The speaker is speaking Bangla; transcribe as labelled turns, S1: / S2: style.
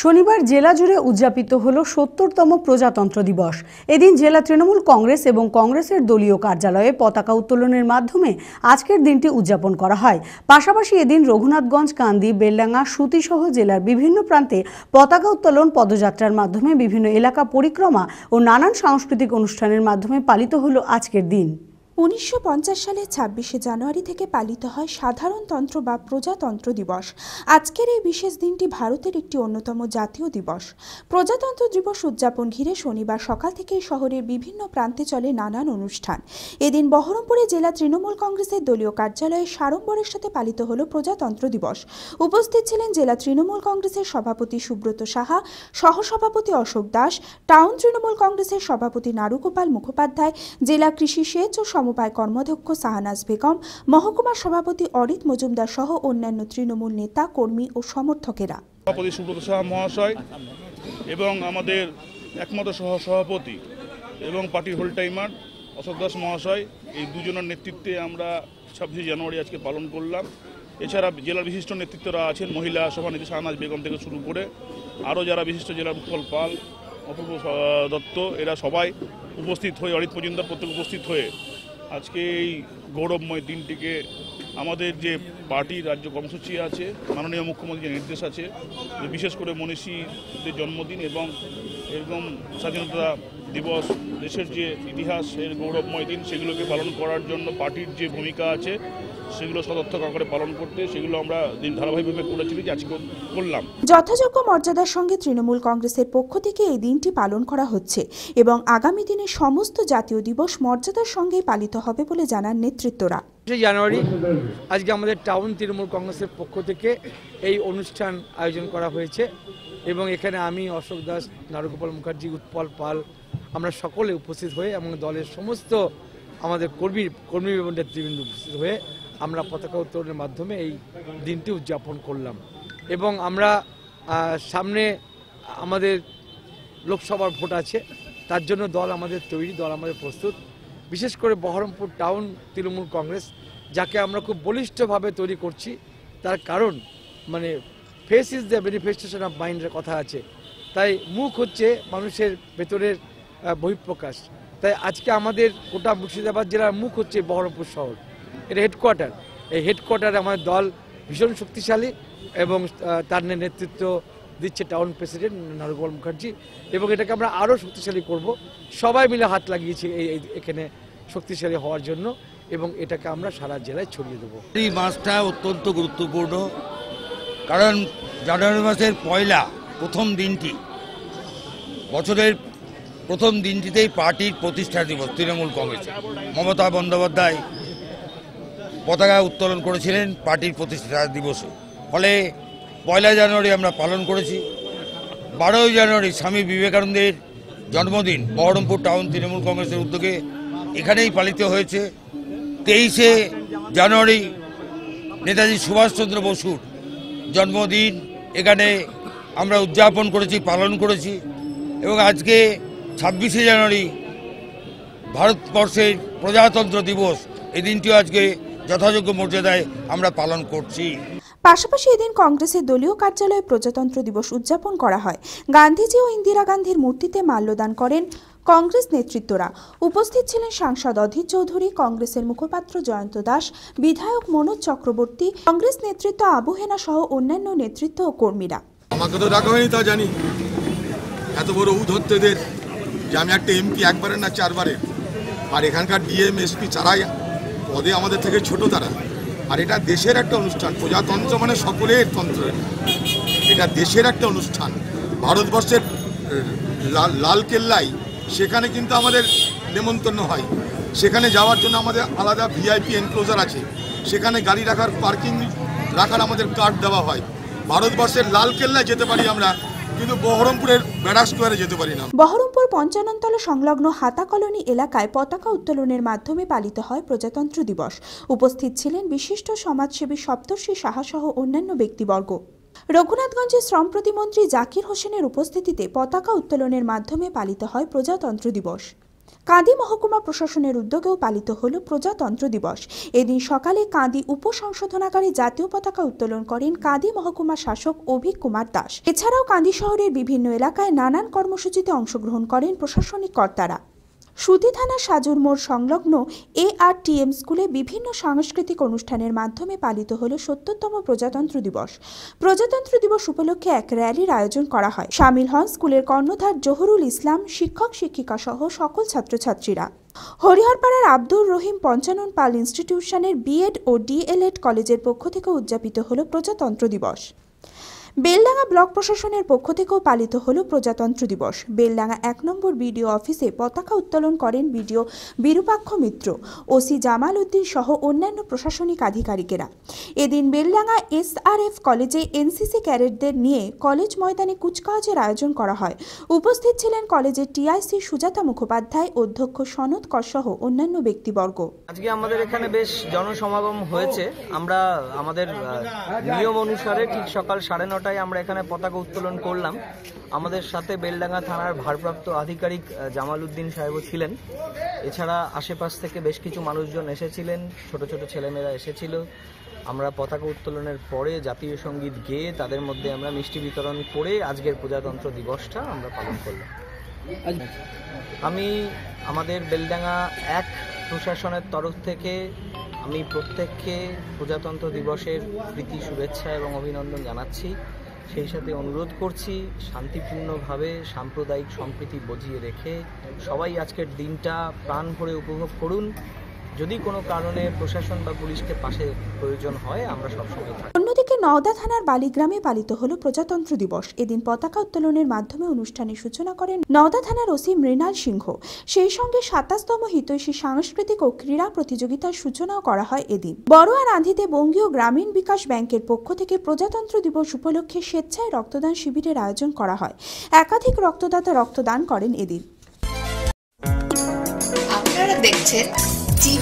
S1: শনিবার জেলা জুড়ে উদযাপিত হল সত্তরতম প্রজাতন্ত্র দিবস। এদিন জেলা তৃণমূল কংগ্রেস এবং কংগ্রেসের দলীয় কার্যালয়ে পতাকা উত্তোলনের মাধ্যমে আজকের দিনটি উদযাপন করা হয়। পাশাপাশি এদিন রঘুনাথগঞ্জ, কান্দি, বেলডাঙ্গা, সুতিসহ জেলার বিভিন্ন প্রান্তে পতাকা উত্তোলন, পদযাত্রার মাধ্যমে বিভিন্ন এলাকা পরিক্রমা ও নানান সাংস্কৃতিক অনুষ্ঠানের মাধ্যমে পালিত হলো আজকের দিন।
S2: উনিশশো সালের ছাব্বিশে জানুয়ারি থেকে পালিত হয় সাধারণতন্ত্র বা প্রজাতন্ত্র দিবস। আজকের এই বিশেষ দিনটি ভারতের একটি অন্যতম জাতীয় দিবস। প্রজাতন্ত্র দিবস উদযাপন ঘিরে শনিবার সকাল থেকেই শহরের বিভিন্ন প্রান্তে চলে নানান অনুষ্ঠান। এদিন বহরমপুরে জেলা তৃণমূল কংগ্রেসের দলীয় কার্যালয়ে সাড়ম্বরের সাথে পালিত হল প্রজাতন্ত্র দিবস। উপস্থিত ছিলেন জেলা তৃণমূল কংগ্রেসের সভাপতি সুব্রত সাহা, সহসভাপতি অশোক দাস, টাউন তৃণমূল কংগ্রেসের সভাপতি নারুগোপাল মুখোপাধ্যায়, জেলা কৃষি সেচ ও সমবায় কর্মাধ্যক্ষ শাহনাজ বেগম, মহকুমা সভাপতি অরিত মজুমদার সহ অন্যান্য তৃণমূল নেতা, কর্মী ও সমর্থকেরা।
S3: সভাপতি সুব্রত সাহা মহাশয় এবং আমাদের একমাত্র সহ সভাপতি এবং পার্টির হোল টাইমার অশোক দাস মহাশয়, এই দুজনের নেতৃত্বে আমরা ছাব্বিশে জানুয়ারি আজকে পালন করলাম। এছাড়া জেলার বিশিষ্ট নেতৃত্বরা আছেন মহিলা সভানেত্রী শাহনাজ বেগম থেকে শুরু করে আরও যারা বিশিষ্ট জেলার উৎপল পাল, অপূর্ব দত্ত, এরা সবাই উপস্থিত হয়ে, অরিত মজুমদার প্রত্যেক উপস্থিত হয়ে আজকে এই গৌরবময় দিনটিকে আমাদের যে পার্টির রাজ্য কর্মসূচি আছে, মাননীয় মুখ্যমন্ত্রীর নির্দেশ আছে বিশেষ করে মনীষীদের জন্মদিন এবং এরকম স্বাধীনতা দিবস দেশের যে ইতিহাস এর গৌরবময় দিন সেগুলোকে পালন করার জন্য পার্টির যে ভূমিকা আছে সেগুলো সদর্থক আকারে পালন করতে সেগুলো আমরা দিন ধারাবাহিকভাবে করেছি যে আজকে করলাম।
S2: যথাযোগ্য মর্যাদার সঙ্গে তৃণমূল কংগ্রেসের পক্ষ থেকে এই দিনটি পালন করা হচ্ছে এবং আগামী দিনে সমস্ত জাতীয় দিবস মর্যাদার সঙ্গেই পালিত হবে বলে জানান নেতৃত্বরা।
S4: পঁচিশে জানুয়ারি আজকে আমাদের টাউন তৃণমূল কংগ্রেসের পক্ষ থেকে এই অনুষ্ঠান আয়োজন করা হয়েছে এবং এখানে আমি অশোক দাস নারুগোপাল মুখার্জি উৎপল পাল আমরা সকলে উপস্থিত হয়ে এবং দলের সমস্ত আমাদের কর্মী কর্মী নেতৃবৃন্দ উপস্থিত হয়ে আমরা পতাকা উত্তোলনের মাধ্যমে এই দিনটি উদযাপন করলাম। এবং আমরা সামনে আমাদের লোকসভার ভোট আছে, তার জন্য দল আমাদের তৈরি, দল আমাদের প্রস্তুত। বিশেষ করে বহরমপুর টাউন তৃণমূল কংগ্রেস, যাকে আমরা খুব বলিষ্ঠভাবে তৈরি করছি, তার কারণ মানে face is the manifestation of মাইন্ডের কথা আছে। তাই মুখ হচ্ছে মানুষের ভেতরের বহিঃপ্রকাশ। তাই আজকে আমাদের গোটা মুর্শিদাবাদ জেলার মুখ হচ্ছে বহরমপুর শহর। এটা হেডকোয়ার্টার এই হেডকোয়ার্টারে আমাদের দল ভীষণ শক্তিশালী এবং তার নেতৃত্ব দিচ্ছে টাউন প্রেসিডেন্ট নারুগোপাল মুখার্জি এবং এটাকে আমরা আরও শক্তিশালী করব। সবাই মিলে হাত লাগিয়েছি এই- এখানে শক্তিশালী হওয়ার জন্য এবং এটাকে আমরা সারা জেলায় ছড়িয়ে দেবো।
S5: এই মাসটা অত্যন্ত গুরুত্বপূর্ণ। কারণ জানুয়ারি মাসের পয়লা প্রথম দিনটি। বছরের প্রথম দিনটিতেই পার্টির প্রতিষ্ঠা দিবস, তৃণমূল কংগ্রেস। মমতা বন্দ্যোপাধ্যায় পতাকা উত্তোলন করেছিলেন পার্টির প্রতিষ্ঠা দিবসে। ফলে পয়লা জানুয়ারি আমরা পালন করেছি। বারোই জানুয়ারি স্বামী বিবেকানন্দের জন্মদিন বহরমপুর টাউন তৃণমূল কংগ্রেসের উদ্যোগে এখানেই পালিত হয়েছে। তেইশে জানুয়ারি নেতাজি সুভাষচন্দ্র বসুর জন্মদিন। এখানে আমরা উদযাপন করেছি, পালন করেছি এবং আজকে ছাব্বিশে জানুয়ারি ভারতবর্ষের প্রজাতন্ত্র দিবস। এই দিনটিও আজকে যথাযোগ্য মর্যাদায় আমরা পালন করছি।
S2: পাশাপাশি এদিন কংগ্রেসের দলীয় কার্যালয়ে প্রজাতন্ত্র দিবস উদযাপন করা হয়। গান্ধীজি ও ইন্দিরা গান্ধীর মূর্তিতে মাল্যদান করেন কংগ্রেস নেতৃত্বরা। উপস্থিত ছিলেন সাংসদ অধীর চৌধুরী কংগ্রেসের মুখপাত্র জয়ন্ত দাস বিধায়ক মনোজ চক্রবর্তী কংগ্রেস নেতৃত্ব আবু হেনা সহ অন্যান্য নেতৃত্ব ও কর্মীরা।
S6: আমাকে তো ডাকা হয়নি তা জানি। এত বড় উধত্তেদের যে আমি একটা এমপি একবারের না চারবারের। আর এখানকার ডিএম এসপি চারাই পদে আমাদের থেকে ছোট তারা। আর এটা দেশের একটা অনুষ্ঠান, প্রজাতন্ত্র মানে সকলের তন্ত্র এটা। দেশের একটা অনুষ্ঠান। ভারতবর্ষের লাল লাল কেল্লায় সেখানে কিন্তু আমাদের নেমন্তন্ন হয়। সেখানে যাওয়ার জন্য আমাদের আলাদা ভিআইপি এনক্লোজার আছে। সেখানে গাড়ি রাখার পার্কিং রাখার আমাদের কার্ড দেওয়া হয়। ভারতবর্ষের লাল কেল্লায় যেতে পারি আমরা
S2: বহরমপুর পঞ্চাননতলা সংলগ্ন হাতা কলোনি এলাকায় পতাকা উত্তোলনের মাধ্যমে পালিত হয় প্রজাতন্ত্র দিবস। উপস্থিত ছিলেন বিশিষ্ট সমাজসেবী সপ্তর্ষি সাহা সহ অন্যান্য ব্যক্তিবর্গ। রঘুনাথগঞ্জের শ্রম প্রতিমন্ত্রী জাকির হোসেনের উপস্থিতিতে পতাকা উত্তোলনের মাধ্যমে পালিত হয় প্রজাতন্ত্র দিবস। কাঁদি মহকুমা প্রশাসনের উদ্যোগেও পালিত হল প্রজাতন্ত্র দিবস। এদিন সকালে কাঁদি উপসংশোধনাগারে জাতীয় পতাকা উত্তোলন করেন কাঁদি মহকুমা শাসক অভিক কুমার দাস। এছাড়াও কাঁদি শহরের বিভিন্ন এলাকায় নানান কর্মসূচিতে অংশগ্রহণ করেন প্রশাসনিক কর্তারা। সুতি থানা সাজুর মোড় সংলগ্ন এ আর এআরটিএম স্কুলে বিভিন্ন সাংস্কৃতিক অনুষ্ঠানের মাধ্যমে পালিত হল সত্তরতম প্রজাতন্ত্র দিবস। প্রজাতন্ত্র দিবস উপলক্ষে এক র্যালির আয়োজন করা হয়। সামিল হন স্কুলের কর্ণধার জহুরুল ইসলাম, শিক্ষক, শিক্ষিকা সহ সকল ছাত্রছাত্রীরা। হরিহরপাড়ার আব্দুর রহিম পঞ্চানন পাল ইনস্টিটিউশনের বিএড ও ডিএলএড কলেজের পক্ষ থেকে উদযাপিত হল প্রজাতন্ত্র দিবস। বেলডাঙ্গা ব্লক প্রশাসনের পক্ষ থেকেও পালিত হল প্রজাতন্ত্র দিবস। বেলডাঙ্গা এক নম্বর বিডিও অফিসে পতাকা উত্তোলন করেন বিডিও বিরূপাক্ষ মিত্র, ওসি জামাল উদ্দিন সহ অন্যান্য প্রশাসনিক আধিকারিকেরা। এদিন বেলডাঙ্গা এসআরএফ কলেজে এনসিসি ক্যাডেটদের নিয়ে কলেজ ময়দানে কুচকাওয়াজের আয়োজন করা হয়। উপস্থিত ছিলেন কলেজের টিআইসি সুজাতা মুখোপাধ্যায়, অধ্যক্ষ সনদ কর সহ অন্যান্য ব্যক্তিবর্গ।
S7: আজকে আমাদের এখানে বেশ জনসমাগম হয়েছে। আমরা আমাদের নিয়ম অনুসারে ঠিক সকাল সাড়ে নটায় আমরা এখানে পতাকা উত্তোলন করলাম। আমাদের সাথে বেলডাঙ্গা থানার ভারপ্রাপ্ত আধিকারিক জামাল উদ্দিন সাহেবও ছিলেন। এছাড়া আশেপাশ থেকে বেশ কিছু মানুষজন এসেছিলেন, ছোট ছোট ছেলেমেয়েরা এসেছিল। আমরা পতাকা উত্তোলনের পরে জাতীয় সংগীত গেয়ে তাদের মধ্যে আমরা মিষ্টি বিতরণ করে আজকের প্রজাতন্ত্র দিবসটা আমরা পালন করলাম। আমি, আমাদের বেলডাঙ্গা এক প্রশাসনের তরফ থেকে আমি প্রত্যেককে প্রজাতন্ত্র দিবসের প্রীতি শুভেচ্ছা এবং অভিনন্দন জানাচ্ছি। সেই সাথে অনুরোধ করছি, শান্তিপূর্ণভাবে সাম্প্রদায়িক সম্প্রীতি বজিয়ে রেখে সবাই আজকের দিনটা প্রাণ ভরে উপভোগ করুন। যদি কোনো কারণে প্রশাসন বা পুলিশকে পাশে প্রয়োজন হয় আমরা সবসময় থাকি।
S2: অন্যদিকে নওদা থানার বালিগ্রামে পালিত হল প্রজাতন্ত্র দিবস। এদিন পতাকা উত্তোলনের মাধ্যমে অনুষ্ঠানের সূচনা করেন নওদা থানার ওসি মৃণাল সিংহ। সেই সঙ্গে সাতাশতম হিতৈষী সাংস্কৃতিক ও ক্রীড়া প্রতিযোগিতার সূচনাও করা হয় এদিন। বড়ুয়া রাঁধিতে বঙ্গীয় গ্রামীণ বিকাশ ব্যাংকের পক্ষ থেকে প্রজাতন্ত্র দিবস উপলক্ষে স্বেচ্ছায় রক্তদান শিবিরের আয়োজন করা হয়। একাধিক রক্তদাতা রক্তদান করেন এদিন।
S8: আপনারা দেখছেন